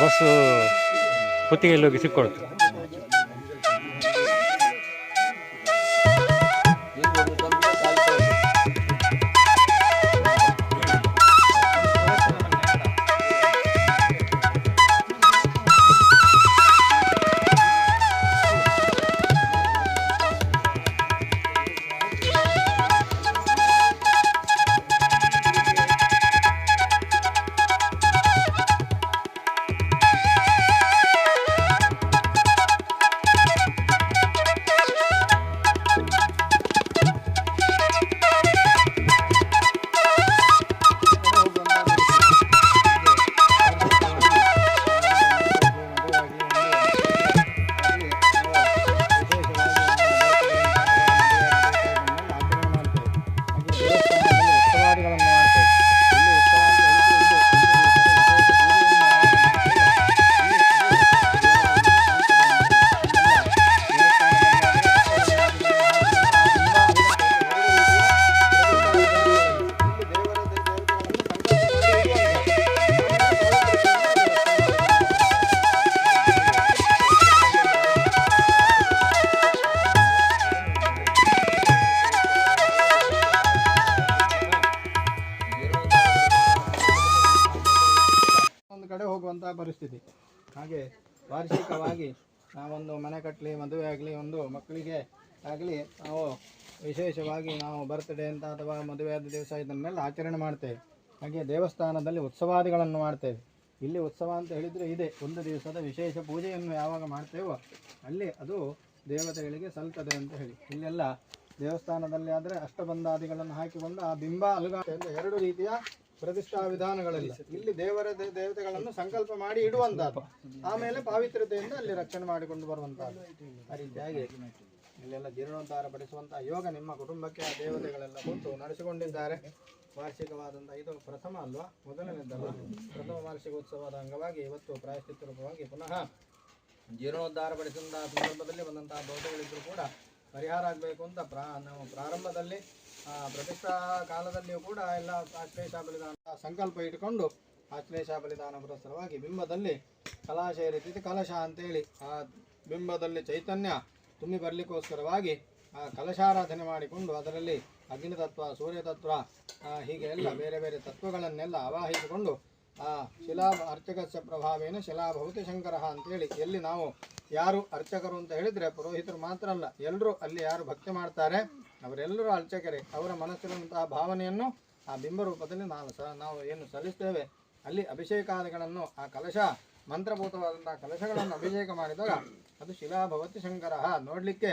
Bus ಕುತ್ತಿಗೆಯಲ್ಲಿ ಹೋಗಿ ಸಿಕ್ಕೊಳ್ತು ಪರಿಸ್ಥಿತಿ ಹಾಗೆ ವಾರ್ಷಿಕವಾಗಿ ನಾವೊಂದು ಮನೆ ಕಟ್ಟಲಿ ಮದುವೆ ಆಗಲಿ, ಒಂದು ಮಕ್ಕಳಿಗೆ ಆಗಲಿ ನಾವು ವಿಶೇಷವಾಗಿ ನಾವು ಬರ್ತ್ಡೇ ಅಂತ ಅಥವಾ ಮದುವೆ ಆದ ದಿವಸ ಇದನ್ನೆಲ್ಲ ಆಚರಣೆ ಮಾಡ್ತೇವೆ. ಹಾಗೆ ದೇವಸ್ಥಾನದಲ್ಲಿ ಉತ್ಸವಾದಿಗಳನ್ನು ಮಾಡ್ತೇವೆ. ಇಲ್ಲಿ ಉತ್ಸವ ಅಂತ ಹೇಳಿದರೆ ಇದೆ. ಒಂದು ದಿವಸದ ವಿಶೇಷ ಪೂಜೆಯನ್ನು ಯಾವಾಗ ಮಾಡ್ತೇವೋ ಅಲ್ಲಿ ಅದು ದೇವತೆಗಳಿಗೆ ಸಲ್ತದೆ ಅಂತ ಹೇಳಿ. ಇಲ್ಲೆಲ್ಲ ದೇವಸ್ಥಾನದಲ್ಲಿ ಆದರೆ ಅಷ್ಟಬಂಧಾದಿಗಳನ್ನು ಹಾಕಿಕೊಂಡು ಆ ಬಿಂಬ ಅಲುಗಾಟೆಯಿಂದ ಎರಡು ರೀತಿಯ ಪ್ರತಿಷ್ಠಾ ವಿಧಾನಗಳಲ್ಲಿ. ಇಲ್ಲಿ ದೇವರ ದೇವತೆಗಳನ್ನು ಸಂಕಲ್ಪ ಮಾಡಿ ಇಡುವಂತಹದ್ದು ಆಮೇಲೆ ಪಾವಿತ್ರ್ಯತೆಯಿಂದ ಅಲ್ಲಿ ರಕ್ಷಣೆ ಮಾಡಿಕೊಂಡು ಬರುವಂತಹದ್ದು ಆ ರೀತಿಯಾಗಿ ಇಲ್ಲೆಲ್ಲ ಜೀರ್ಣೋದ್ಧಾರ ಪಡಿಸುವಂತಹ ಯೋಗ ನಿಮ್ಮ ಕುಟುಂಬಕ್ಕೆ ಆ ದೇವತೆಗಳೆಲ್ಲ ಕೊಟ್ಟು ನಡೆಸಿಕೊಂಡಿದ್ದಾರೆ. ವಾರ್ಷಿಕವಾದಂತಹ ಇದು ಪ್ರಥಮ ಅಲ್ವಾ? ಮೊದಲನೇದಲ್ಲ. ಪ್ರಥಮ ವಾರ್ಷಿಕೋತ್ಸವದ ಅಂಗವಾಗಿ ಇವತ್ತು ಪ್ರಾಯಶ್ಚಿತ್ತ ರೂಪವಾಗಿ ಪುನಃ ಜೀರ್ಣೋದ್ಧಾರ ಪಡಿಸಿದಂತಹ ಸಂದರ್ಭದಲ್ಲಿ ಬಂದಂತಹ ದೋಷಗಳಿದ್ರೂ ಕೂಡ ಪರಿಹಾರ ಆಗಬೇಕು ಅಂತ ಪ್ರಾ, ನಾವು ಪ್ರಾರಂಭದಲ್ಲಿ ಪ್ರತಿಷ್ಠಾ ಕಾಲದಲ್ಲಿಯೂ ಕೂಡ ಎಲ್ಲ ಆಶ್ಲೇಷ ಬಲಿದಾನ ಸಂಕಲ್ಪ ಇಟ್ಟುಕೊಂಡು ಆಶ್ಲೇಷ ಬಲಿದಾನ ಪುರಸ್ಸರವಾಗಿ ಬಿಂಬದಲ್ಲಿ ಕಲಾಶ ರೀತಿ ಕಲಶ ಅಂತೇಳಿ, ಆ, ಬಿಂಬದಲ್ಲಿ ಚೈತನ್ಯ ತುಂಬಿ ಬರಲಿಕ್ಕೋಸ್ಕರವಾಗಿ, ಆ, ಕಲಶಾರಾಧನೆ ಮಾಡಿಕೊಂಡು ಅದರಲ್ಲಿ ಅಗ್ನಿ ತತ್ವ ಸೂರ್ಯ ತತ್ವ ಹೀಗೆ ಎಲ್ಲ ಬೇರೆ ಬೇರೆ ತತ್ವಗಳನ್ನೆಲ್ಲ ಆವಾಹಿಸಿಕೊಂಡು ಆ, ಶಿಲಾ ಅರ್ಚಕಸ್ಯ ಪ್ರಭಾವೇನ ಶಿಲಾಭವತಿ ಶಂಕರ ಅಂತೇಳಿ ಎಲ್ಲಿ ನಾವು ಯಾರು ಅರ್ಚಕರು ಅಂತ ಹೇಳಿದ್ರೆ ಪುರೋಹಿತರು ಮಾತ್ರ ಅಲ್ಲ ಎಲ್ಲರೂ ಅಲ್ಲಿ ಯಾರು ಭಕ್ತಿ ಮಾಡ್ತಾರೆ, ಅವರೆಲ್ಲರೂ ಅರ್ಚಕರೇ. ಅವರ ಮನಸ್ಸಿನಂತಹ ಭಾವನೆಯನ್ನು ಆ ಬಿಂಬ ರೂಪದಲ್ಲಿ ನಾವು ಸ, ನಾವು ಏನು ಸಲ್ಲಿಸ್ತೇವೆ. ಅಲ್ಲಿ ಅಭಿಷೇಕಾದಿಗಳನ್ನು, ಆ ಕಲಶ, ಮಂತ್ರಭೂತವಾದಂತಹ ಕಲಶಗಳನ್ನು ಅಭಿಷೇಕ ಮಾಡಿದಾಗ ಅದು ಶಿಲಾಭವತಿ ಶಂಕರ. ನೋಡಲಿಕ್ಕೆ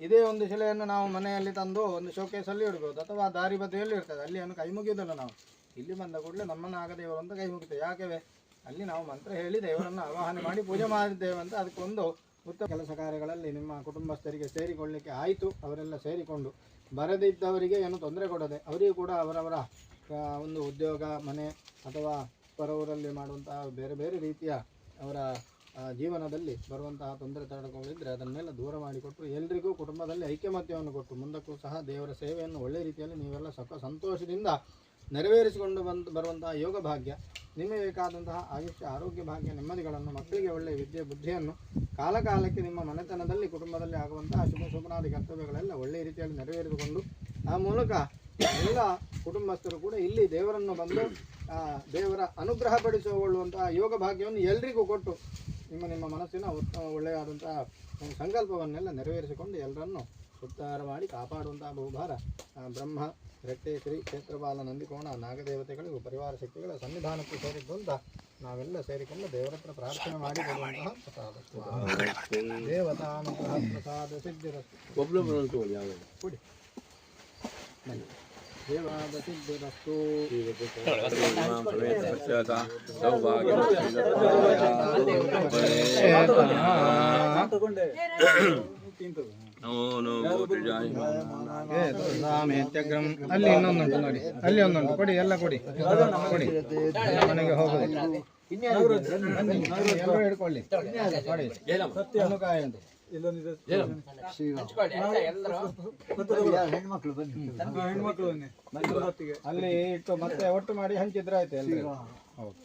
ಇದೇ ಒಂದು ಶಿಲೆಯನ್ನು ನಾವು ಮನೆಯಲ್ಲಿ ತಂದು ಒಂದು ಶೋಕೇಸಲ್ಲಿ ಇಡ್ಬೋದು ಅಥವಾ ದಾರಿ ಬದಿಯಲ್ಲಿ ಇರ್ತದೆ. ಅಲ್ಲಿ ಏನು ಕೈ ಮುಗಿಯೋದಿಲ್ಲ ನಾವು. ಇಲ್ಲಿ ಬಂದ ಕೂಡಲೇ ನಮ್ಮನ್ನು ಆಗದೇವರು ಅಂತ ಕೈ ಮುಗಿತೇವೆ ಯಾಕೆವೆ? ಅಲ್ಲಿ ನಾವು ಮಂತ್ರ ಹೇಳಿ ದೇವರನ್ನು ಆವಾಹನೆ ಮಾಡಿ ಪೂಜೆ ಮಾಡಿದ್ದೇವೆ ಅಂತ ಅದಕ್ಕೊಂದು ಉತ್ತಮ ಕೆಲಸ ಕಾರ್ಯಗಳಲ್ಲಿ ನಿಮ್ಮ ಕುಟುಂಬಸ್ಥರಿಗೆ ಸೇರಿಕೊಳ್ಳಲಿಕ್ಕೆ ಆಯಿತು. ಅವರೆಲ್ಲ ಸೇರಿಕೊಂಡು ಬರದಿದ್ದವರಿಗೆ ಏನು ತೊಂದರೆ ಕೊಡದೆ ಅವರಿಗೂ ಕೂಡ ಅವರವರ ಒಂದು ಉದ್ಯೋಗ, ಮನೆ ಅಥವಾ ಪರವರಲ್ಲಿ ಮಾಡುವಂತಹ ಬೇರೆ ಬೇರೆ ರೀತಿಯ ಅವರ ಜೀವನದಲ್ಲಿ ಬರುವಂತಹ ತೊಂದರೆ ತಡೆಕೊಂಡಿದ್ದರೆ ಅದನ್ನೆಲ್ಲ ದೂರ ಮಾಡಿಕೊಟ್ಟು ಎಲ್ರಿಗೂ ಕುಟುಂಬದಲ್ಲಿ ಐಕ್ಯಮತ್ಯವನ್ನು ಕೊಟ್ಟು ಮುಂದಕ್ಕೂ ಸಹ ದೇವರ ಸೇವೆಯನ್ನು ಒಳ್ಳೆ ರೀತಿಯಲ್ಲಿ ನೀವೆಲ್ಲ ಸಕ ಸಂತೋಷದಿಂದ ನೆರವೇರಿಸಿಕೊಂಡು ಬಂದು, ಬರುವಂತಹ ಯೋಗ ಭಾಗ್ಯ ನಿಮಗೆ ಬೇಕಾದಂತಹ ಆಯುಷ್ಯ, ಆರೋಗ್ಯ ಭಾಗ್ಯ, ನೆಮ್ಮದಿಗಳನ್ನು, ಮಕ್ಕಳಿಗೆ ಒಳ್ಳೆಯ ವಿದ್ಯೆ, ಬುದ್ಧಿಯನ್ನು ಕಾಲಕಾಲಕ್ಕೆ ನಿಮ್ಮ ಮನೆತನದಲ್ಲಿ, ಕುಟುಂಬದಲ್ಲಿ ಆಗುವಂತಹ ಶುಭ ಶುಭನಾದಿ ಕರ್ತವ್ಯಗಳೆಲ್ಲ ಒಳ್ಳೆಯ ರೀತಿಯಲ್ಲಿ ನೆರವೇರಿಸಿಕೊಂಡು ಆ ಮೂಲಕ ಎಲ್ಲ ಕುಟುಂಬಸ್ಥರು ಕೂಡ ಇಲ್ಲಿ ದೇವರನ್ನು ಬಂದು ದೇವರ ಅನುಗ್ರಹ ಪಡಿಸಿಕೊಳ್ಳುವಂತಹ ಯೋಗ ಭಾಗ್ಯವನ್ನು ಎಲ್ರಿಗೂ ಕೊಟ್ಟು, ನಿಮ್ಮ ನಿಮ್ಮ ಮನಸ್ಸಿನ ಉತ್ತಮ ಒಳ್ಳೆಯದಾದಂತಹ ಒಂದು ಸಂಕಲ್ಪವನ್ನೆಲ್ಲ ನೆರವೇರಿಸಿಕೊಂಡು ಎಲ್ಲರನ್ನು ಉತ್ತಾರ ಮಾಡಿ ಕಾಪಾಡುವಂತಹ ಬಹುಭಾರ ಬ್ರಹ್ಮ ರೆಟ್ಟೆ ಶ್ರೀ ಕ್ಷೇತ್ರಪಾಲ ನಂದಿಕೋಣ ನಾಗದೇವತೆಗಳಿಗೂ ಪರಿವಾರ ಶಕ್ತಿಗಳ ಸನ್ನಿಧಾನಕ್ಕೂ ಸೇರಿದ್ದು ಅಂತ ನಾವೆಲ್ಲ ಸೇರಿಕೊಂಡು ದೇವರತ್ರ ಪ್ರಾರ್ಥನೆ ಮಾಡಿ ಬರುವಂತಹ ಪ್ರಸಾದ. ದೇವತಾನುಗ್ರಹ ಪ್ರಸಾದ ಸಿದ್ಧಿರಸ್ತು. ಕೊಡಿ. ಬನ್ನಿ. ದೇವಾದ ಅಲ್ಲಿ ಇನ್ನೊಂದುಂಟು ನೋಡಿ. ಅಲ್ಲಿ ಒಂದುಂಟು. ಕೊಡಿ ಎಲ್ಲ ಕೊಡಿ. ಕೊಡಿ. ಮನೆಗೆ ಹೋಗುದು. ಎಲ್ಲರೂ ಹಿಡ್ಕೊಳ್ಳಿ. ಕೊಡಿ. ಕಾಯಿ ಉಂಟು. ಅಲ್ಲಿ ಇಟ್ಟು ಮತ್ತೆ ಒಟ್ಟು ಮಾಡಿ ಹಂಚಿದ್ರೆ ಆಯ್ತು ಎಲ್ಲರೂ ಹೌದು.